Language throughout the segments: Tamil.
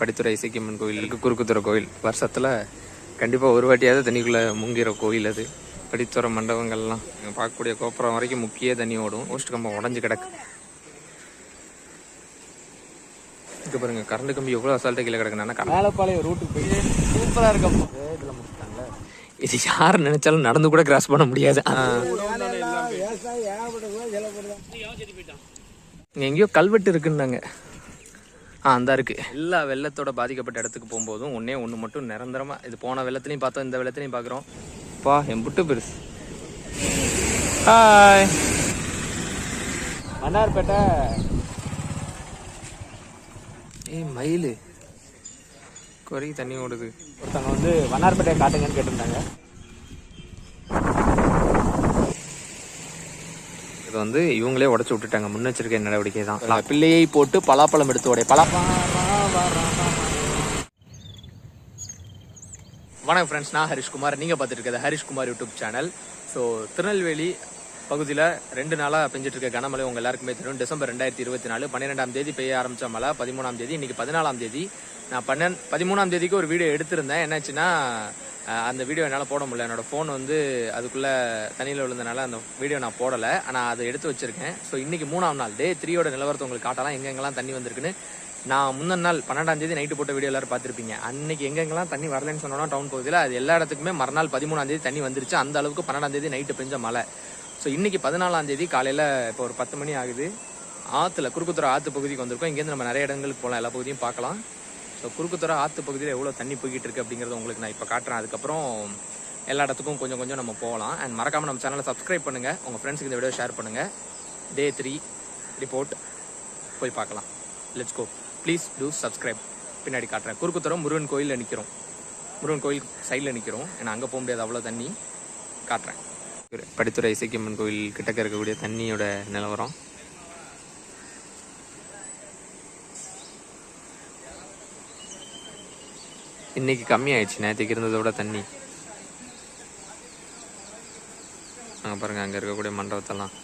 படித்துறை இசைக்கியம்மன் கோயில் இருக்குது குறுக்குத்துறை கோயில். வருஷத்தில் கண்டிப்பாக ஒரு வாட்டியாவது தண்ணிக்குள்ளே முங்கிற கோயில் அது. படித்துறை மண்டபங்கள்லாம். பார்க்கக்கூடிய கோபுரம் வரைக்கும் முக்கிய தண்ணி ஓடும். போஸ்ட் கம்பம் உடஞ்சி கிடக்கு. இங்கே பாருங்க கரண்ட் கம்பி எவ்வளோ அசால்ட்டாக கீழே கிடக்குனா மேலப்பாளையம் ரூட்டுக்கு போய் சூப்பராக இதில் முடிச்சிட்டாங்களே. இது யார் நினைச்சாலும் நடந்து கூட கிராஸ் பண்ண முடியாது. எங்கேயோ கல்வெட்டு இருக்குன்னாங்க. ஆ அந்த இருக்கு. எல்லா வெள்ளத்தோட பாதிக்கப்பட்ட இடத்துக்கு போகும்போதும் ஒன்னே ஒன்று மட்டும் நிரந்தரமா இது போன வெள்ளத்துலையும் பார்த்தோம் இந்த வெள்ளத்துலையும் பார்க்குறோம். பா என் புட்டு பெருசு. ஹாய் மன்னார்பேட்டை. ஏய் மயில். குறைக்கு தண்ணி ஓடுது. ஒருத்தவங்க வந்து வண்ணார்பேட்டையை காட்டுங்கன்னு கேட்டிருந்தாங்க. இது வந்து இவங்களே உடச்சு விட்டுட்டாங்க. முன்னெச்சரிக்கை நடவடிக்கை தான். பிள்ளையை போட்டு பலாப்பழம் எடுத்து உடைய பலாப்பழம் வணக்கம் ஃப்ரெண்ட்ஸ் நான் ஹரிஷ்குமார். நீங்கள் பார்த்துட்டு இருக்கிறது Harishkumar YouTube channel so Tirunelveli பகுதியில் ரெண்டு நாளாக பெஞ்சிட்டு இருக்க கனமழை உங்கள் எல்லாருக்குமே தெரியும். டிசம்பர் ரெண்டாயிரத்தி இருபத்தி நாலு பன்னிரெண்டாம் தேதி பெய்ய ஆரம்பித்த மழை பதிமூணாம் தேதி இன்னைக்கு பதினாலாம் தேதி. நான் பன்னெண்டு பதிமூணாம் தேதிக்கு ஒரு வீடியோ எடுத்திருந்தேன். என்னாச்சுன்னா அந்த வீடியோ என்னால் போட முடியல. என்னோட ஃபோன் வந்து அதுக்குள்ளே தண்ணியில் விழுந்தனால அந்த வீடியோ நான் போடலை. ஆனால் அதை எடுத்து வச்சிருக்கேன். ஸோ இன்னைக்கு மூணாம் நாள். டே த்ரீயோட நிலவரத்தை உங்களுக்கு காட்டலாம். எங்கெங்கெல்லாம் தண்ணி வந்திருக்குன்னு. நான் முந்தின நாள் பன்னெண்டாம் தேதி நைட்டு போட்ட வீடியோ எல்லாரும் பார்த்துருப்பீங்க. அன்னைக்கு எங்கெங்கெல்லாம் தண்ணி வரலன்னு சொன்னோம்னா டவுன் பகுதியில் அது எல்லா இடத்துக்குமே மறுநாள் பதிமூணாம் தேதி தண்ணி வந்துருச்சு. அந்த அளவுக்கு பன்னெண்டாம் தேதி நைட்டு பெஞ்ச மழை. ஸோ இன்னைக்கு பதினாலாம் தேதி காலையில் இப்போ ஒரு பத்து மணி ஆகுது. ஆற்றுல குறுக்குத்துறை ஆற்று பகுதிக்கு வந்திருக்கோம். இங்கேருந்து நம்ம நிறைய இடங்களுக்கு போகலாம் எல்லா பகுதியும் பார்க்கலாம். ஸோ குறுக்குத்தர ஆற்று பகுதியில் எவ்வளோ தண்ணி போய்கிட்டு இருக்குது அப்படிங்கிறத உங்களுக்கு நான் இப்போ காட்டுறேன். அதுக்கப்புறம் எல்லா இடத்துக்கும் கொஞ்சம் கொஞ்சம் நம்ம போகலாம். அண்ட் மறக்காமல் நம்ம சேனலை சப்ஸ்கிரைப் பண்ணுங்கள் உங்கள் ஃப்ரெண்ட்ஸுக்கு இந்த வீடியோ ஷேர் பண்ணுங்கள் டே த்ரீ ரிப்போர்ட் போய் பார்க்கலாம். Let's go please do subscribe பின்னாடி காட்டுறேன். குறுக்குத்தரம் முருகன் கோயிலில் நிற்கிறோம் முருகன் கோயில் சைடில் நிற்கிறோம் ஏன்னா அங்கே போக முடியாது. அவ்வளோ தண்ணி காட்டுறேன். படித்துறை இசைக்கியம்மன் கோயில் கிட்டக்க இருக்கக்கூடிய தண்ணியோட நிலவரம். இன்னைக்கு கம்மியாயிடுச்சு. நேற்றுக்கு இருந்ததை விட தண்ணி. அங்கே பாருங்க அங்கே இருக்கக்கூடிய மண்டபத்தெல்லாம்.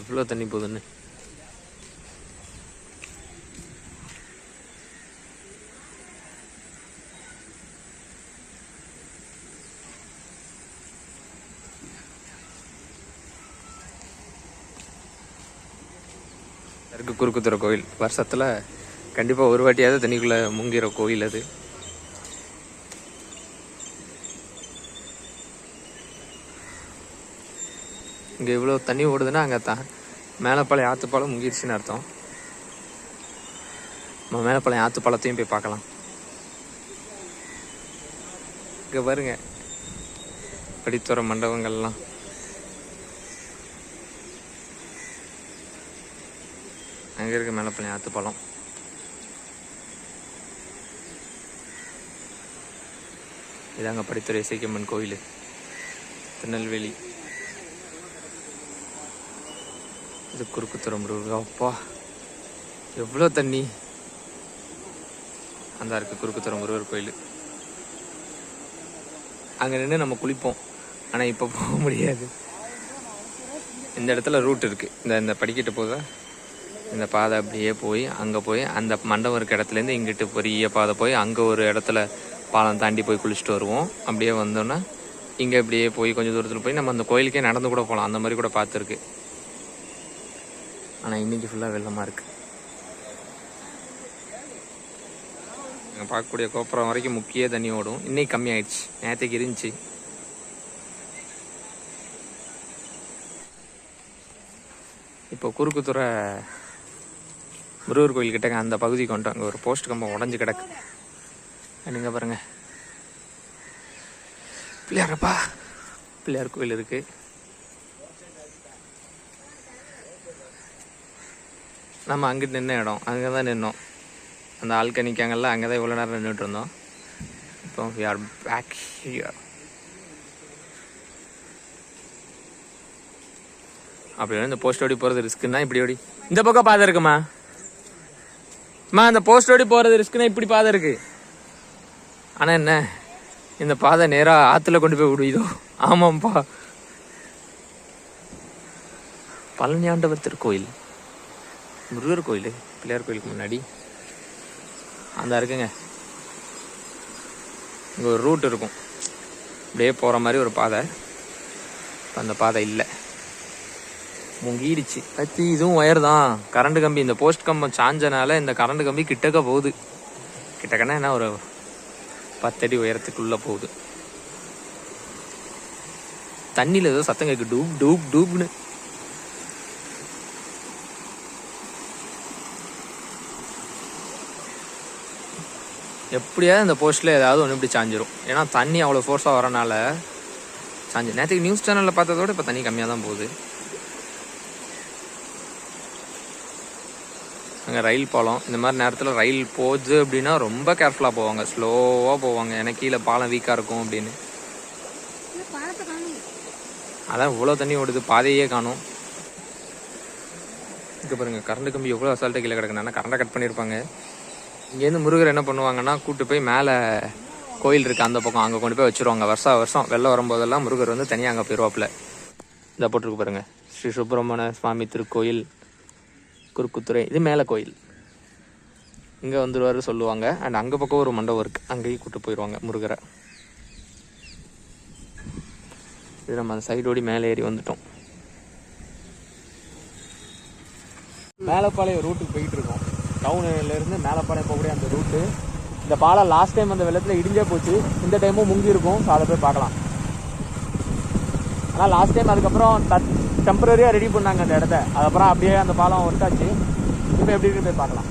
எவ்வளோ தண்ணி போகுதுன்னு இருக்கு குறுக்குத்துற கோயில். வருஷத்தில் கண்டிப்பாக ஒரு வாட்டியாவது தண்ணிக்குள்ளே முங்கிற கோயில் அது. இங்கே இவ்வளோ தண்ணி ஓடுதுன்னா அங்கே தான் மேலப்பாளையம் ஆற்றுப்பாலம் முங்கிருச்சுன்னு அர்த்தம். நம்ம மேலப்பாளையம் ஆற்றுப்பாலத்தையும் போய் பார்க்கலாம். இங்கே பாருங்க. படித்துற மண்டபங்கள்லாம். அங்கே இருக்க மேலப்பாளையம் ஆற்றுப்பாலம் இதாங்க படித்துறை இசைக்கம்மன் கோயில். திருநெல்வேலி. இது குறுக்குத்துறை முருகா. அப்பா எவ்வளோ தண்ணி? அந்த இருக்கு குறுக்குத்துறை முருகர் கோயில். அங்கே நின்று நம்ம குளிப்போம். ஆனால் இப்போ போக முடியாது. இந்த இடத்துல ரூட் இருக்குது இந்த இந்த படிக்கட்டு போதா? இந்த பாதை அப்படியே போய் அங்கே போய் அந்த மண்டபம் இருக்க இடத்துலேருந்து இங்கிட்டு பெரிய பாதை போய் அங்கே ஒரு இடத்துல பாலம் தாண்டி போய் குளிச்சுட்டு வருவோம். அப்படியே வந்தோன்னா இங்கே அப்படியே போய் கொஞ்சம் தூரத்தில் போய் நம்ம அந்த கோயிலுக்கே நடந்து கூட போகலாம் அந்த மாதிரி கூட பார்த்துருக்கு. ஆனால் இன்னைக்கு ஃபுல்லாக வெள்ளமாக இருக்கு. இங்கே பார்க்கக்கூடிய கோபுரம் வரைக்கும் முக்கிய தண்ணி ஓடும். இன்னைக்கு கம்மியாயிடுச்சு நேற்றுக்கு இருந்துச்சு. இப்போ குறுக்குத்துறை முருகர் கோயில் கிட்டங்க அந்த பகுதிக்கு கொண்டு அங்கே ஒரு போஸ்ட் கம்பம் உடஞ்சி கிடக்கு. நீங்கள் பாருங்க. பிள்ளையாரப்பா பிள்ளையார் கோயில் இருக்கு. நம்ம அங்கிட்டு நின்ன இடம். அங்கே தான் நின்னோம். அந்த ஆள்க அங்கே தான் இவ்வளோ நேரம் நின்றுட்டு இருந்தோம். இப்போ வி ஆர் பேக் ஹியர் அப்படி இந்த போஸ்ட் ஓடி போகிறது ரிஸ்க்குன்னா இப்படி ஓடி. இந்த பக்கம் பாதை இருக்குமா? அம்மா அந்த போஸ்ட் ஓடி போகிறது ரிஸ்க்குன்னா இப்படி பாதை இருக்குது ஆனால் என்ன? இந்த பாதை நேராக ஆற்றுல கொண்டு போய் விடுவீதோ ஆமாம்ப்பா பழனியாண்டவர் திருக்கோயில் முருகர் கோயில் பிள்ளையார் கோயிலுக்கு முன்னாடி. அந்த இருக்குங்க. இங்கே ஒரு ரூட் இருக்கும். அப்படியே போகிற மாதிரி ஒரு பாதை. அந்த பாதை இல்லை. முங்கிடுச்சு. பத்தி இதுவும் ஒயர் தான். கரண்ட் கம்பி இந்த போஸ்ட் கம்பம் சாஞ்சனால இந்த கரண்ட் கம்பி கிட்டக்க போகுது. கிட்டக்கன்னா என்ன ஒரு பத்தடி உயரத்துக்குள்ள போகுது. தண்ணியில் ஏதோ சத்தம் கேட்கு டூப் டூப் டூப்னு. எப்படியாவது இந்த போஸ்ட்டில் ஏதாவது ஒன்று இப்படி சாஞ்சிரும். ஏன்னா தண்ணி அவ்வளோ ஃபோர்ஸாக வரனால சாஞ்சு. நேற்றுக்கு நியூஸ் சேனலில் பார்த்ததோட இப்போ தண்ணி கம்மியாக தான் போகுது. அங்கே ரயில் பாலம். இந்த மாதிரி நேரத்தில் ரயில் போகுது அப்படின்னா ரொம்ப கேர்ஃபுல்லாக போவாங்க. ஸ்லோவாக போவாங்க. ஏன்னா கீழே பாலம் வீக்காக இருக்கும் அப்படின்னு. அதான் இவ்வளோ தண்ணி ஓடுது. பாதையே காணும். இங்கே பாருங்க கரண்ட் கம்பி எவ்வளோ அசால்ட்டாக கீழே கிடக்குனா கரண்டை கட் பண்ணியிருப்பாங்க இங்கேருந்து முருகர் என்ன பண்ணுவாங்கன்னா கூட்டு போய் மேலே கோயில் இருக்குது அந்த பக்கம். அங்கே கொண்டு போய் வச்சுருவாங்க. வருஷம் வருஷம் வெள்ளம் வரும்போதெல்லாம் முருகர் வந்து தனியாக அங்கே போயிடுவாப்புல இந்த போட்டிருக்கு பாருங்க. ஸ்ரீ சுப்பிரமணிய சுவாமி திருக்கோயில். குறுக்குத்துறை இது மேலே கோயில். இங்கே வந்துடுவார் சொல்லுவாங்க. அண்ட் அங்கே பக்கம் ஒரு மண்டபம் இருக்குது அங்கேயும் கூப்பிட்டு போயிடுவாங்க முருகரை. இது நம்ம அந்த சைடோடி மேலே ஏறி வந்துட்டோம். மேலப்பாளையம் ரூட்டுக்கு போயிட்டு இருக்கோம். டவுன்லேருந்து மேலப்பாளையம் போகக்கூடிய அந்த ரூட்டு இந்த பாலம் லாஸ்ட் டைம் அந்த வெள்ளத்தில் இடிஞ்சே போச்சு. இந்த டைமும் முங்கி இருக்கும் ஸோ அதை போய் பார்க்கலாம். ஆனால் லாஸ்ட் டைம் அதுக்கப்புறம் டெம்பரரியாக ரெடி பண்ணாங்க அந்த இடத்த. அதுக்கப்புறம் அப்படியே அந்த பாலம் ஒட்டாச்சு இப்போ எப்படி இருக்கு போய் பார்க்கலாம்.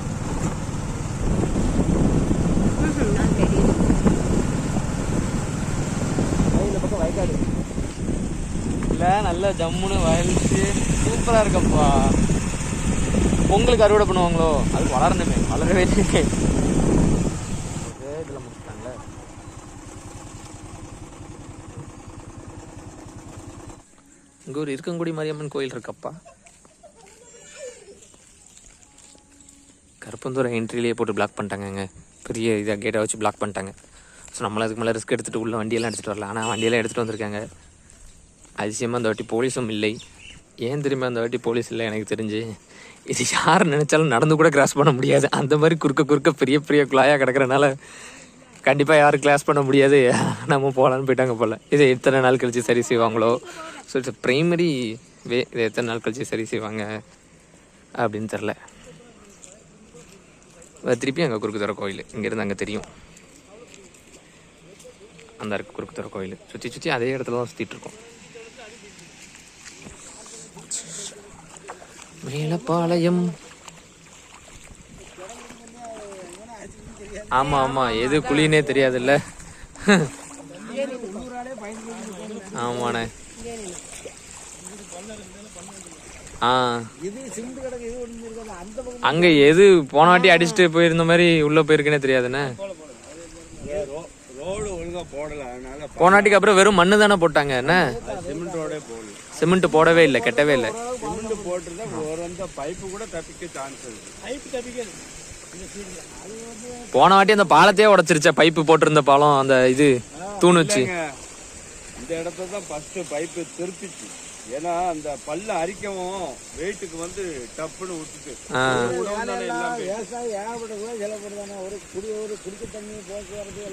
இந்த பக்கம் வயக்காடு இல்லை நல்ல ஜம்முன்னு வயல்ச்சு சூப்பராக இருக்கப்பா. பொங்கலுக்கு அறுவடை பண்ணுவாங்களோ? அது வளரணுமே. வளரவே இல்லை இதில் முடிச்சிட்டாங்களே இங்கே ஒரு இருக்கங்குடி மாரியம்மன் கோயில் இருக்கப்பா. கருப்பந்தூரை என்ட்ரிலேயே போட்டு பிளாக் பண்ணிட்டாங்கங்க. பெரிய இதாக கேட்டை வச்சு பிளாக் பண்ணிட்டாங்க. ஸோ நம்மள அதுக்கு மேலே ரிஸ்க் எடுத்துகிட்டு உள்ள வண்டியெல்லாம் எடுத்துகிட்டு வரல. ஆனால் வண்டியெல்லாம் எடுத்துகிட்டு வந்திருக்காங்க. அதிசயமாக அந்த வாட்டி போலீஸும் இல்லை. ஏன் திரும்ப அந்த வாட்டி போலீஸ் இல்லை? எனக்கு தெரிஞ்சு இது யார் நினச்சாலும் நடந்து கூட கிராஸ் பண்ண முடியாது. அந்த மாதிரி குறுக்க குறுக்க பெரிய பெரிய குழாயாக கிடக்கிறனால கண்டிப்பாக யாரும் கிளாஸ் பண்ண முடியாது. நம்ம போகலான்னு போயிட்டாங்க போல். இதை எத்தனை நாள் கழித்து சரி செய்வாங்களோ? ஸோ இட்ஸ் ப்ரைமரி வே இதை எத்தனை நாள் கழித்து சரி செய்வாங்க அப்படின்னு தெரில திருப்பி அங்கே குறுக்குத்தர கோயில். இங்கேருந்து அங்கே தெரியும். அந்த இருக்கு குறுக்குத்தர கோயில். சுற்றி சுற்றி அதே இடத்துல தான் சுற்றிட்டு இருக்கோம். மேலப்பாளையம். ஆமா ஆமா. எது குழினே தெரியாதுல்ல. ஆமாண்ணே. ஆ. அங்க எது போன வாட்டி அடிச்சுட்டு போயிருந்த மாதிரி உள்ள போயிருக்குன்னே தெரியாதுண்ணே. ரோடு ஒழுங்கா போடல அதனால போன வாட்டிக்கு அப்புறம் வெறும் மண்ணு தானே போட்டாங்க என்ன? சிமெண்ட் ரோடே போடல சிமெண்ட் போடவே இல்லை கெட்டவே இல்லை. சிமெண்ட் போட்டிருந்தா பைப்பு கூட தப்பிக்க சான்ஸ் இருக்கு. போன வாட்டி அந்த பாலத்தையே உடைச்சிருச்சா? பைப்பு போட்டிருந்த பாலம் அந்த இது தூண் வச்சு இந்த இடத்துல தான் ஃபர்ஸ்ட் பைப்பு திருப்பிச்சு. ஏன்னா அந்த பல்ல அரிக்கவும் வெயிட்டுக்கு வந்து டப்புன்னு விட்டுட்டு. ஆ. உடம்புதானே எல்லாம் போயிடுச்சு. விவசாயம் ஏகப்பட்ட கூட செலப்படுதானே ஒரு குடி ஒரு குடிக்க தண்ணி போக்குவரத்து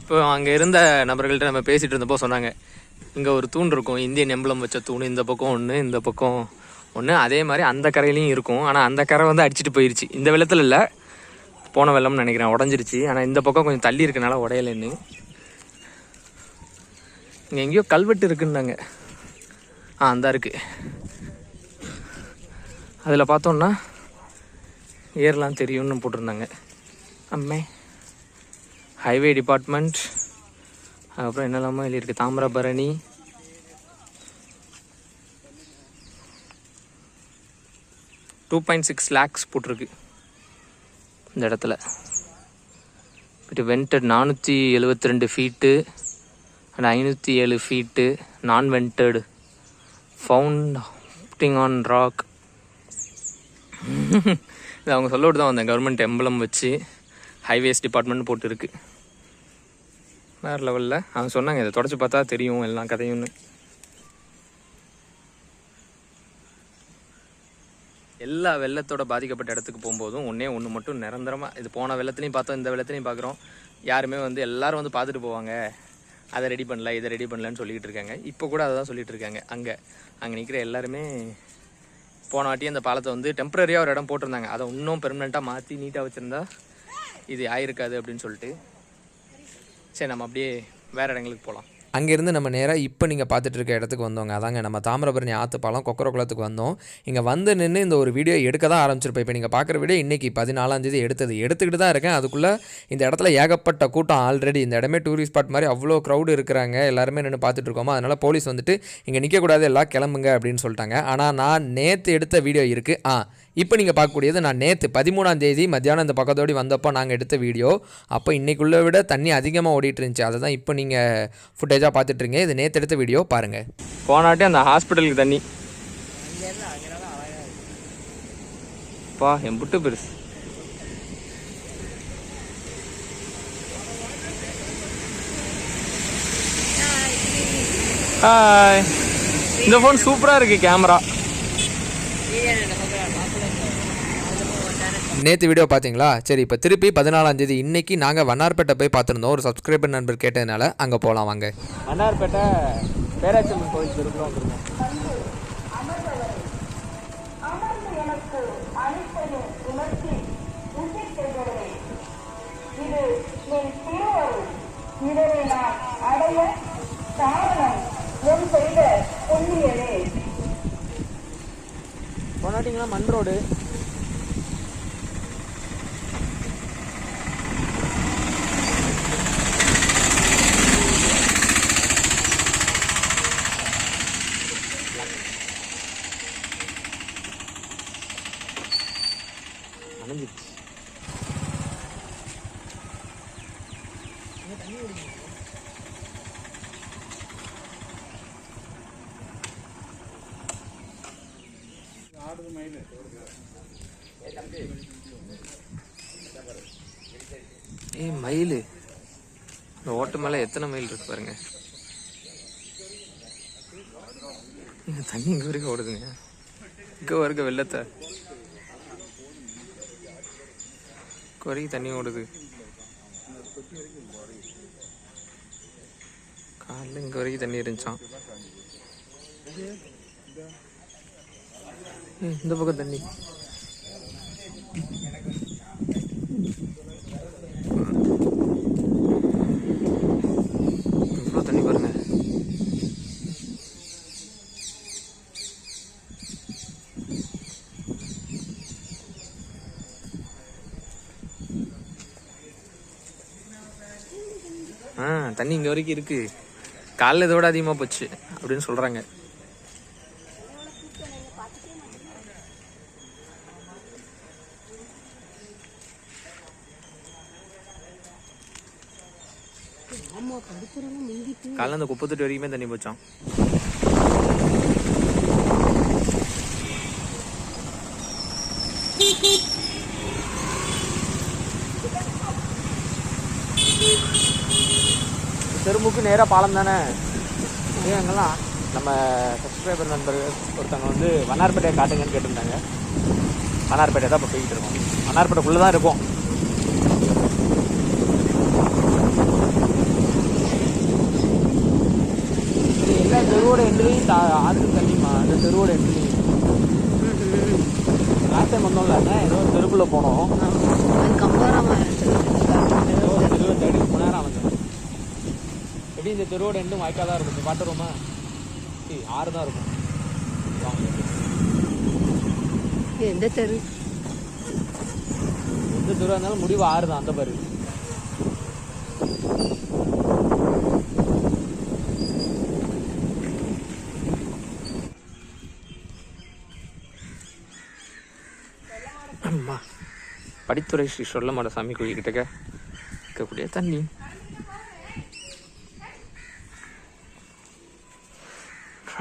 இப்போ அங்கே இருந்த நபர்கள்ட்ட நம்ம பேசிகிட்டு இருந்தப்போ சொன்னாங்க இங்கே ஒரு தூண் இருக்கும். இந்தியன் எம்பளம் வச்ச தூண் இந்த பக்கம் ஒன்று இந்த பக்கம் ஒன்று அதே மாதிரி அந்த கரையிலையும் இருக்கும். ஆனால் அந்த கரை வந்து அடிச்சிட்டு போயிருச்சு. இந்த வெள்ளத்தில் இல்லை. போன வெள்ளம்னு நினைக்கிறேன். உடஞ்சிருச்சு. ஆனால் இந்த பக்கம் கொஞ்சம் தள்ளி இருக்கனால உடையலைன்னு. இங்கே எங்கேயோ கல்வெட்டு இருக்குன்னாங்க. ஆ அந்த இருக்குது அதில் பார்த்தோன்னா ஏறலாம் தெரியும்னு போட்டிருந்தாங்க. அம்மே. ஹைவே டிபார்ட்மெண்ட் அதுக்கப்புறம் என்னெல்லாமோ எழுதியிருக்கு? Thamirabarani. Two point six lakhs போட்டிருக்கு இந்த இடத்துல. இட் வென்டட் நானூற்றி எழுபத்தி ரெண்டு ஃபீட்டு அண்ட் ஐநூற்றி ஏழு ஃபீட்டு நான் வென்டட் ஃபவுண்டிங் ஆன் ராக் இது அவங்க சொல்ல விட்டு தான் வந்தேன். கவர்மெண்ட் எம்பளம் வச்சு ஹைவேஸ் டிபார்ட்மெண்ட் போட்டுருக்கு. வேறு லெவலில் அவங்க சொன்னாங்க இதை தொடச்சி பார்த்தா தெரியும் எல்லா கதையும்னு. எல்லா வெள்ளத்தோட பாதிக்கப்பட்ட இடத்துக்கு போகும்போதும் ஒன்றே ஒன்று மட்டும் நிரந்தரமாக இது போன வெள்ளத்துலையும் பார்த்தோம் இந்த வெள்ளத்துலையும் பார்க்குறோம். யாருமே வந்து எல்லோரும் வந்து பார்த்துட்டு போவாங்க. அதை ரெடி பண்ணல இதை ரெடி பண்ணலன்னு சொல்லிக்கிட்டு இருக்காங்க. இப்போ கூட அதை தான் சொல்லிகிட்டு இருக்காங்க. அங்கே அங்கே நிற்கிற எல்லாருமே போன வாட்டி அந்த பாலத்தை வந்து டெம்பரரியாக ஒரு இடம் போட்டிருந்தாங்க. அதை இன்னும் பெர்மனெண்ட்டாக மாற்றி நீட்டாக வச்சுருந்தா இது ஆயிருக்காது அப்படின்னு சொல்லிட்டு. சரி நம்ம அப்படியே வேறு இடங்களுக்கு போகலாம் அங்கேருந்து நம்ம நேராக இப்போ நீங்கள் பார்த்துட்டு இருக்க இடத்துக்கு வந்தோங்க. அதாங்க நம்ம தாமிரபரணி ஆற்றுப்பாலம் கொக்கரகுளத்துக்கு வந்தோம். இங்கே வந்து நின்று இந்த ஒரு வீடியோ எடுக்க தான் ஆரம்பிச்சிருப்பேன் இப்போ நீங்கள் பார்க்குற வீடியோ இன்றைக்கி பதினாலாந்தேதி எடுத்தது. எடுத்துக்கிட்டு தான் இருக்கேன். அதுக்குள்ளே இந்த இடத்துல ஏகப்பட்ட கூட்டம் ஆல்ரெடி இந்த இடமே டூரிஸ்ட் ஸ்பாட் மாதிரி அவ்வளோ க்ரௌடு இருக்கிறாங்க. எல்லாருமே நின்று பார்த்துட்டு இருக்கோமா? அதனால் போலீஸ் வந்துட்டு இங்கே நிற்கக்கூடாது எல்லாம் கிளம்புங்க அப்படின்னு சொல்லிட்டாங்க. ஆனால் நான் நேற்று எடுத்த வீடியோ இருக்குது ஆ இப்போ நீங்கள் பார்க்கக்கூடியது நான் நேற்று பதிமூணாம் தேதி மத்தியானம் இந்த பக்கத்தோடி வந்தப்போ நாங்கள் எடுத்த வீடியோ. அப்போ இன்னைக்குள்ள விட தண்ணி அதிகமாக ஓடிட்டு இருந்துச்சு. அதை தான் இப்போ நீங்கள் ஃபுட்டேஜாக பார்த்துட்ருங்க இது நேற்று எடுத்த வீடியோ. பாருங்கள் போனாட்டி அந்த ஹாஸ்பிட்டலுக்கு தண்ணி. பா என் புட்டு பெருசு. ஹாய் இந்த ஃபோன் சூப்பராக இருக்கு கேமரா நேற்று வீடியோ பார்த்தீங்களா சரி இப்போ திருப்பி பதினாலாம் தேதி இன்னைக்கு நாங்கள் வண்ணார்பேட்டை போய் பார்த்துருந்தோம். ஒரு சப்ஸ்கிரைபர் நண்பர் கேட்டதுனால அங்கே போகலாம் வாங்க. மன்னார்பேட்டை பேராச்சம்மன் கோயில் தெருக்குள்ள வந்துருக்கோம் இதனை நான் அடைய காரணம் முன் செய்த புண்ணியனே போனாட்டிங்களா மண் ரோடு. நனைஞ்சிருச்சு ஏய் மயில். இந்த ஓட்டு மேலே எத்தனை மயில் இருக்கு பாருங்க. இந்த தண்ணி இங்கே வரைக்கும் ஓடுதுங்க. இங்கே வரைக்கும் வெள்ளத்தை. இங்கே வரைக்கும் தண்ணி ஓடுது. காலைல இங்கே வரைக்கும் தண்ணி இருந்துச்சான் இந்த பக்கம் தண்ணி இவ்வளோ தண்ணி பாருங்க ஆ தண்ணி இங்கே வரைக்கும் இருக்கு. காலைல இதோட அதிகமாக போச்சு அப்படின்னு சொல்கிறாங்க காலைல அந்த குப்பத்தொட்டி வரைக்குமே தண்ணி போச்சான் நேராக பாலம் தானே? அங்கெல்லாம் நம்ம சப்ஸ்கிரைபர் நண்பர் ஒருத்தவங்க வந்து வண்ணார்பேட்டையை காட்டுங்கன்னு கேட்டிருந்தாங்க. வண்ணார்பேட்டை தான் இப்போ போய்கிட்டு இருக்கோம். வண்ணார்பேட்டைக்குள்ளே தான் இருக்கும் எல்லா தெருவோட எண்ட்ரிலையும் ஆற்று தண்ணிமா அந்த தெருவோட எண்ட்ரி லாஸ்ட் டைம் வந்தோம்ல ஏதோ தெருக்குள்ளே போனோம் ஏதோ ஒரு தெருவை தேடி ரொம்ப நேரம் ஆகுது எப்படி இந்த தெருவோட எண்டும் வாய்க்கால் தான் இருக்கும். பாட்டுருமா ஆறு தான் இருக்கும். எந்த தெரு? எந்த தெருவாக இருந்தாலும் முடிவு ஆறு தான். அந்த பாரு. அம்மா. படித்துறை ஸ்ரீ சொல்லமாட சாமி கோயில் கிட்டக்க இருக்கக்கூடிய தண்ணி.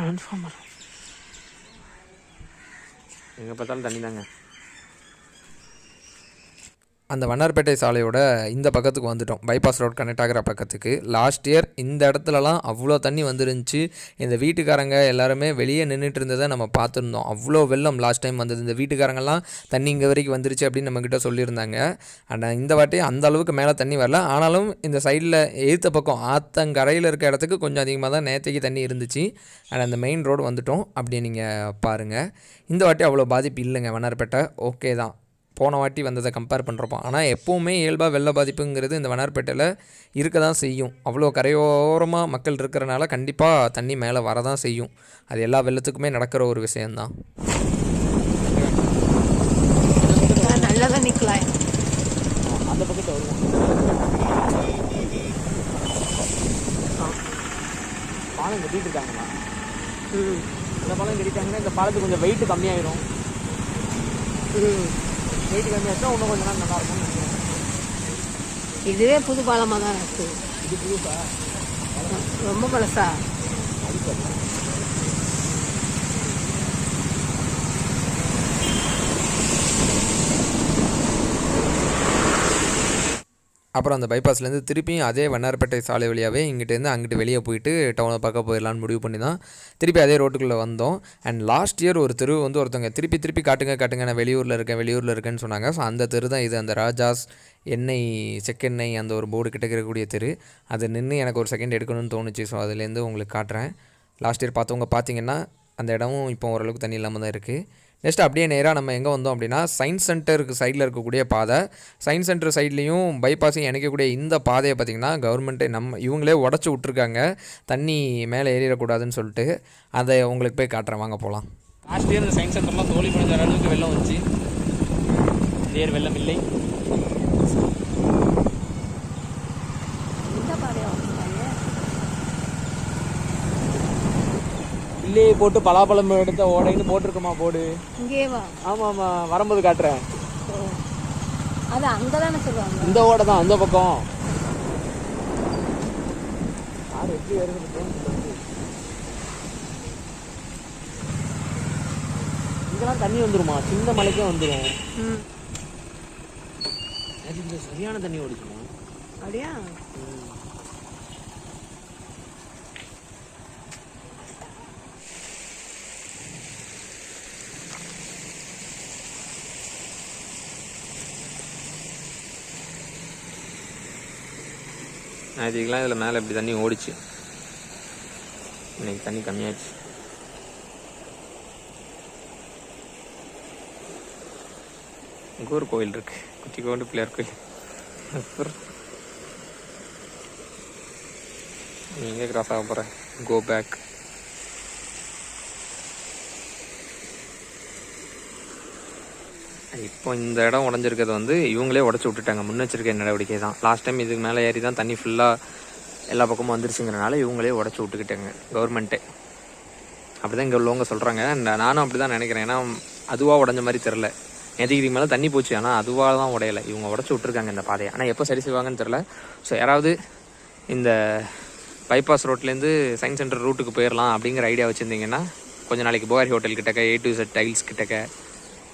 டிரான்ஸ்ஃபார்மர் எங்கே பார்த்தாலும் தண்ணி தாங்க அந்த வண்ணார்பேட்டை சாலையோட இந்த பக்கத்துக்கு வந்துட்டோம். பைபாஸ் ரோட் கனெக்ட் ஆகிற பக்கத்துக்கு. லாஸ்ட் இயர் இந்த இடத்துலலாம் அவ்வளோ தண்ணி வந்துருந்துச்சு. இந்த வீட்டுக்காரங்க எல்லாருமே வெளியே நின்றுட்டு இருந்ததை நம்ம பார்த்துருந்தோம். அவ்வளோ வெள்ளம் லாஸ்ட் டைம் வந்தது. இந்த வீட்டுக்காரங்கெல்லாம் தண்ணி இங்கே வரைக்கும் வந்துருச்சு அப்படின்னு நம்மக்கிட்ட சொல்லியிருந்தாங்க. ஆனால் இந்த வாட்டி அந்த அளவுக்கு மேலே தண்ணி வரல. ஆனாலும் இந்த சைடில் எழுத்த பக்கம் ஆத்தங்கரையில் இருக்க இடத்துக்கு கொஞ்சம் அதிகமாக தான் நேற்றுக்கு தண்ணி இருந்துச்சு. அண்ட் அந்த மெயின் ரோடு வந்துட்டோம். அப்படி நீங்கள் பாருங்கள் இந்த வாட்டி அவ்வளோ பாதிப்பு இல்லைங்க வண்ணார்பேட்டை. ஓகே தான். போன வாட்டி வந்ததை கம்பேர் பண்ணுறப்போ ஆனால் எப்போவுமே இயல்பாக வெள்ள பாதிப்புங்கிறது இந்த வண்ணார்பேட்டையில் இருக்க தான் செய்யும். அவ்வளோ கரையோரமாக மக்கள் இருக்கிறனால கண்டிப்பாக தண்ணி மேலே வரதான் செய்யும். அது எல்லா வெள்ளத்துக்குமே நடக்கிற ஒரு விஷயந்தான் நல்லதாக நிற்கலாம் அந்த பக்கத்தை வருவோம் பாலம் கட்டிட்டு இருக்காங்களா இந்த பாலம் கட்டிட்டாங்கன்னா இந்த பாலத்துக்கு கொஞ்சம் வெயிட் கம்மியாயிரும். வெயிட் கம்மியாச்சா இன்னும் கொஞ்ச நாள் நல்லா நினைக்கிறேன். இதுவே புது பாலமாக தான் இருக்கு. இது புதுசா? ரொம்ப பழசா? அப்புறம் அந்த பைபாஸ்லேருந்து திருப்பியும் அதே வண்ணார்பேட்டை சாலை வழியாகவே இங்கிட்டேருந்து அங்கிட்டு வெளியே போயிட்டு டவுனை பார்க்க போயிடலான்னு முடிவு பண்ணி தான் திருப்பி அதே ரோட்டுக்குள்ளே வந்தோம். அண்ட் லாஸ்ட் இயர் ஒரு தெரு வந்து ஒருத்தவங்க திருப்பி திருப்பி காட்டுங்க காட்டுங்க நான் வெளியூரில் இருக்கேன் வெளியூரில் இருக்கேன்னு சொன்னாங்க. ஸோ அந்த தெரு தான் இது. அந்த ராஜாஸ் எண்ணெய் செக்கெண்ணெய் அந்த ஒரு போர்டு கிட்ட இருக்கக்கூடிய தெரு. அது நின்று எனக்கு ஒரு செகண்ட் எடுக்கணும்னு தோணுச்சு. ஸோ அதுலேருந்து உங்களுக்கு காட்டுறேன். லாஸ்ட் இயர் பார்த்தவங்க பார்த்தீங்கன்னா அந்த இடமும் இப்போ ஓரளவுக்கு தண்ணி இல்லாமல் தான் இருக்குது நெக்ஸ்ட் அப்படியே நேராக நம்ம எங்கே வந்தோம் அப்படின்னா சயின்ஸ் சென்டருக்கு சைடில் இருக்கக்கூடிய பாதை. சயின்ஸ் சென்டர் சைட்லேயும் பைபாஸையும் இணைக்கக்கூடிய இந்த பாதையை பார்த்திங்கன்னா கவர்மெண்ட்டே நம்ம இவங்களே உடச்சி விட்ருக்காங்க தண்ணி மேலே ஏறிடக்கூடாதுன்னு சொல்லிட்டு அதை உங்களுக்கு போய் காட்டுறேன். வாங்க போகலாம் லாஸ்ட் இயர் சயின்ஸ் சென்டர்லாம் தோழி முடிஞ்ச அளவுக்கு வெள்ளம் வந்துச்சு. இந்த இயர் வெள்ளம் இல்லை. இல்லையே போட்டு பலாப்பழம் எடுத்த ஓடைன்னு போட்டிருக்கோமா போடு. இங்கே வா. ஆமாம் ஆமாம் வரும்போது காட்டுறேன். அது அங்கே தானே சொல்லுவாங்க. இந்த ஓடை தான் அந்த பக்கம். யார் எப்படி வருது இங்கெல்லாம் தண்ணி வந்துருமா? சின்ன மலைக்கே வந்துடும் சரியான தண்ணி ஓடிச்சுமா? அப்படியா? நேற்றுக்கெலாம் இதில் மேலே இப்படி தண்ணி ஓடிச்சு. இன்னைக்கு தண்ணி கம்மியாச்சு இங்கே ஒரு கோயில் இருக்கு. குட்டி கோண்டு பிள்ளையார் கோயில் அப்புறம் நீ கிராஸ் ஆக போகிற கோ பேக் இப்போ இந்த இடம் உடஞ்சிருக்கிறது வந்து இவங்களே உடச்சி விட்டுட்டாங்க. முன்னெச்சரிக்கை நடவடிக்கை தான். லாஸ்ட் டைம் இதுக்கு மேலே ஏறி தான் தண்ணி ஃபுல்லாக எல்லா பக்கமும் வந்துருச்சுங்கிறனால இவங்களே உடச்சி விட்டுக்கிட்டாங்க. கவர்மெண்ட்டே அப்படி தான் இங்கே உள்ளவங்க சொல்கிறாங்க நானும் அப்படி தான் நினைக்கிறேன். ஏன்னா அதுவாக உடஞ்ச மாதிரி தெரில நேற்றுக்கு மேலே தண்ணி போச்சு. ஆனால் அதுவாக தான் உடையலை. இவங்க உடச்சி விட்ருக்காங்க இந்த பாதையை. ஆனால் எப்போ சரி செய்வாங்கன்னு தெரில ஸோ யாராவது இந்த பைபாஸ் ரோட்லேருந்து சயின்ஸ் சென்டர் ரூட்டுக்கு போயிடலாம் அப்படிங்கிற ஐடியா வச்சுருந்தீங்கன்னா கொஞ்சம் நாளைக்கு புகாரி ஹோட்டல் கிட்டக்க ஏ டு செட் டைல்ஸ் கிட்டக்க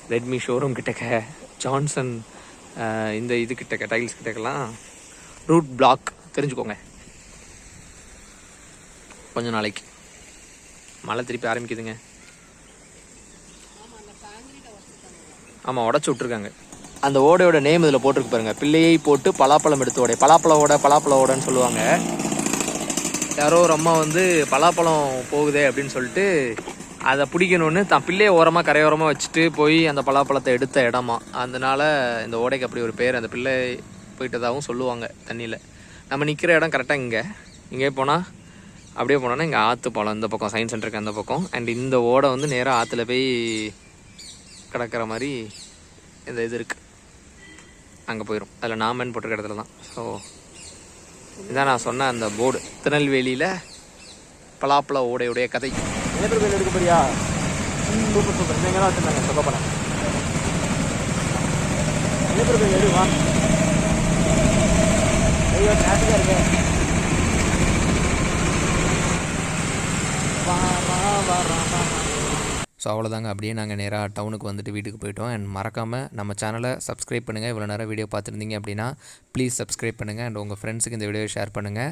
ரெட்மி ஷோரூம் கிட்டக்க ஜான்சன் இந்த இது கிட்டக்க டைல்ஸ் கிட்டக்கெல்லாம் ரூட் பிளாக் தெரிஞ்சுக்கோங்க. கொஞ்ச நாளைக்கு. மழை திருப்பி ஆரம்பிக்குதுங்க. ஆமாம் உடச்சி விட்ருக்காங்க அந்த ஓடையோட நேம் இதில் போட்டிருக்கு பாருங்கள் பிள்ளையை போட்டு பலாப்பழம் எடுத்து ஓடை. பலாப்பழ ஓடை பலாப்பழ ஓடைன்னு சொல்லுவாங்க. யாரோ ஒரு அம்மா வந்து பலாப்பழம் போகுதே அப்படின்னு சொல்லிட்டு அதை பிடிக்கணும்னு தான் பிள்ளையை ஓரமாக கரையோரமாக வச்சுட்டு போய் அந்த பலாப்பழத்தை எடுத்த இடமா. அதனால இந்த ஓடைக்கு அப்படி ஒரு பேர் அந்த பிள்ளை போயிட்டதாகவும் சொல்லுவாங்க தண்ணியில். நம்ம நிற்கிற இடம் கரெக்டாக இங்கே. இங்கே போனால் அப்படியே போனோன்னா இங்கே ஆற்று பாலம் இந்த பக்கம் சயின்ஸ் சென்டருக்கு அந்த பக்கம். அண்ட் இந்த ஓடை வந்து நேராக ஆற்றுல போய் கிடக்கிற மாதிரி இந்த இது இருக்குது அங்கே போயிடும் அதில் நாமன் போட்டிருக்க இடத்துல தான். ஸோ இதான் நான் சொன்ன அந்த போர்டு. திருநெல்வேலியில் பலாப்பழ ஓடையுடைய கதை. நேபர் கோயில் எடுக்க போறியா? Super super. இந்த தான் வச்சுருந்தாங்க. சொக்கப்பன நேபர் கோயில் எடு வா ஐயோ டிராஃபிக்காக இருக்கு. வா வா வா வா வா. ஸோ அவ்வளோதாங்க அப்படியே நாங்கள் நேராக டவுனுக்கு வந்துட்டு வீட்டுக்கு போயிட்டோம். அண்ட் மறக்காமல் நம்ம சேனலை சப்ஸ்கிரைப் பண்ணுங்கள் இவ்வளோ நேரம் வீடியோ பார்த்துருந்தீங்க அப்படின்னா ப்ளீஸ் சப்ஸ்கிரைப் பண்ணுங்கள் அண்ட் உங்கள் ஃப்ரெண்ட்ஸுக்கு இந்த வீடியோவை ஷேர் பண்ணுங்கள்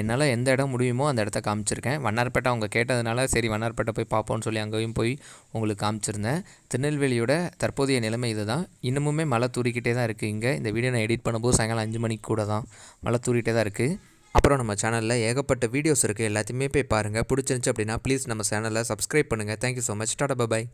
என்னால் எந்த இடம் முடியுமோ அந்த இடத்த காமிச்சிருக்கேன். வண்ணார்பேட்டை அவங்க கேட்டதுனால சரி வண்ணார்பேட்டை போய் பார்ப்போம்னு சொல்லி அங்கேயும் போய் உங்களுக்கு காமிச்சிருந்தேன். திருநெல்வேலியோட தற்போதைய நிலைமை இது தான் இன்னமுமே மழை தூரிக்கிட்டே தான் இருக்குது இங்கே இந்த வீடியோ நான் எடிட் பண்ணும்போது சாயங்காலம் அஞ்சு மணிக்கு கூட தான் மழை தூறிக்கிட்டே தான் இருக்குது அப்புறம் நம்ம சேனலில் ஏகப்பட்ட வீடியோஸ் இருக்குது எல்லாத்தையுமே போய் பாருங்கள் பிடிச்சிருந்துச்சி அப்படின்னா ப்ளீஸ் நம்ம சேனலை சப்ஸ்கிரைப் பண்ணுங்கள் thank you so much tata bye